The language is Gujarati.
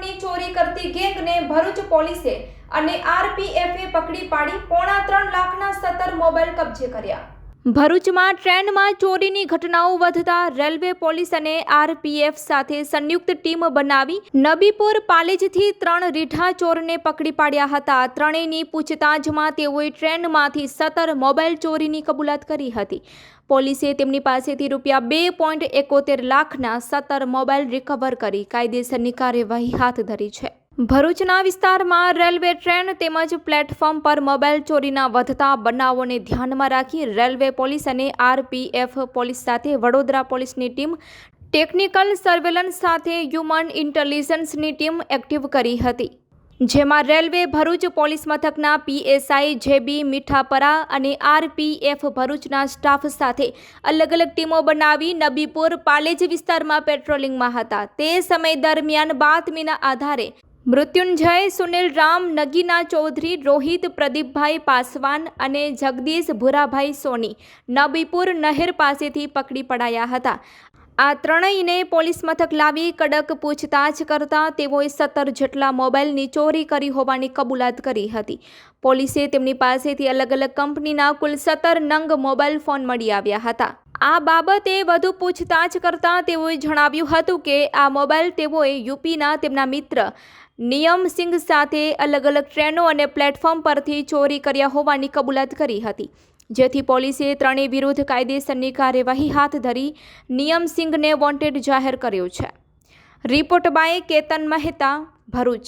કરોડની ચોરી કરતી ગેંગને ભરૂચ પોલીસે અને આરપીએફે પકડી પાડી પોણા ત્રણ લાખના સત્તર મોબાઈલ કબજે કર્યા. ભરૂચમાં ટ્રેનમાં ચોરીની ઘટનાઓ વધતા રેલવે પોલીસ અને આરપીએફ સાથે સંયુક્ત ટીમ બનાવી નબીપુર પાલેજથી ત્રણ રીઢા ચોરને પકડી પાડ્યા હતા. ત્રણેયની પૂછતાછમાં તેઓએ ટ્રેનમાંથી સત્તર મોબાઈલ ચોરીની કબૂલાત કરી હતી. પોલીસે તેમની પાસેથી રૂપિયા બે પોઈન્ટ એકોતેર લાખના સત્તર મોબાઈલ રિકવર કરી કાયદેસરની કાર્યવાહી હાથ ધરી છે. ભરૂચના વિસ્તારમાં રેલવે ટ્રેન તેમજ પ્લેટફોર્મ પર મોબાઈલ ચોરીના વધતા બનાવોને ધ્યાનમાં રાખી રેલવે પોલીસ અને આરપીએફ પોલીસ સાથે વડોદરા પોલીસની ટીમ ટેકનિકલ સર્વેલન્સ સાથે હ્યુમન ઇન્ટેલિજન્સની ટીમ એક્ટિવ કરી હતી, જેમાં રેલવે ભરૂચ પોલીસ મથકના પીએસઆઈ જેબી મીઠાપરા અને આરપીએફ ભરૂચના સ્ટાફ સાથે અલગ અલગ ટીમો બનાવી નબીપુર પાલેજ વિસ્તારમાં પેટ્રોલિંગમાં હતા. તે સમય દરમિયાન બાતમીના આધારે મૃત્યુંજય, સુનિલ રામ, નગીના ચૌધરી, રોહિત, પ્રદીપભાઈ પાસવાન અને જગદીશ ભુરાભાઈ સોની નબીપુર નહેર પાસેથી પકડી પડાયા હતા. આ ત્રણેયને પોલીસ મથક લાવી કડક પૂછતાછ કરતા તેઓએ સત્તર જેટલા મોબાઈલની ચોરી કરી હોવાની કબૂલાત કરી હતી. પોલીસે તેમની પાસેથી અલગ અલગ કંપનીના કુલ સત્તર નંગ મોબાઈલ ફોન મળી આવ્યા હતા. આ બાબતે વધુ પૂછતાછ કરતા તેઓએ જણાવ્યું હતું કે આ મોબાઈલ તેઓએ યુપીના તેમના મિત્ર નિયમ સિંઘ સાથે અલગ અલગ ટ્રેનો અને પ્લેટફોર્મ પરથી ચોરી કર્યા હોવાની કબૂલાત કરી હતી. જેથી પોલીસે ત્રણેય વિરુદ્ધ કાયદેસરની કાર્યવાહી હાથ ધરી નિયમ સિંઘને વોન્ટેડ જાહેર કર્યો છે. Report by Ketan Mehta, Bharuch.